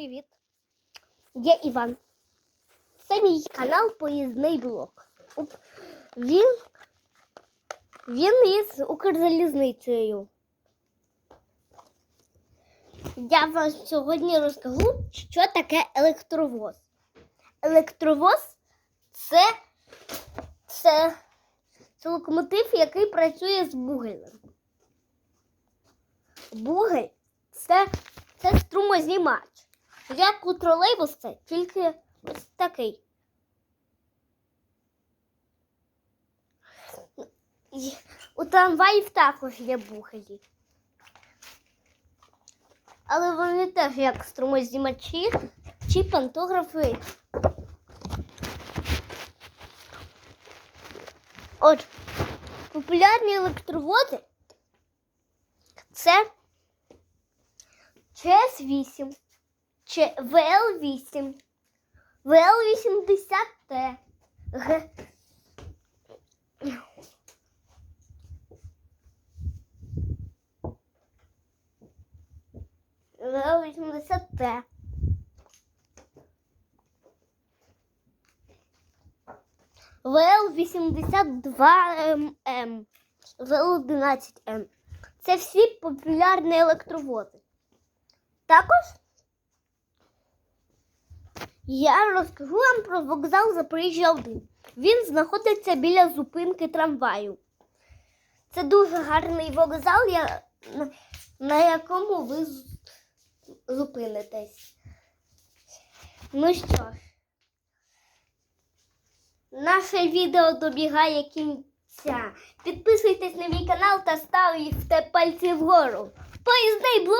привіт! Я Іван. Це мій канал Поїзний блок. Він, він із Укрзалізницею. Я вам сьогодні розкажу, що таке електровоз. Електровоз це, це, це локомотив, який працює з бугелем. Бугель це, це струмознімач. Як у тролейбус це тільки ось такий. У трамваїв також є бугелі. Але вони теж як струмознімачі чи пантографи. От, популярні електровози це ЧС-8, Ч ВЛ-8, ВЛ-80Т, Г. ВЛ-80Т. ВЛ-82ММ, ВЛ-11М. Це всі популярні електровози. Також я розкажу вам про вокзал Запоріжжя 1. Він знаходиться біля зупинки трамваю. Це дуже гарний вокзал, на- якому ви зупинитесь. Ну що ж, наше відео добігає кінця. Підписуйтесь на мій канал та ставте пальці вгору. Поїзний блок.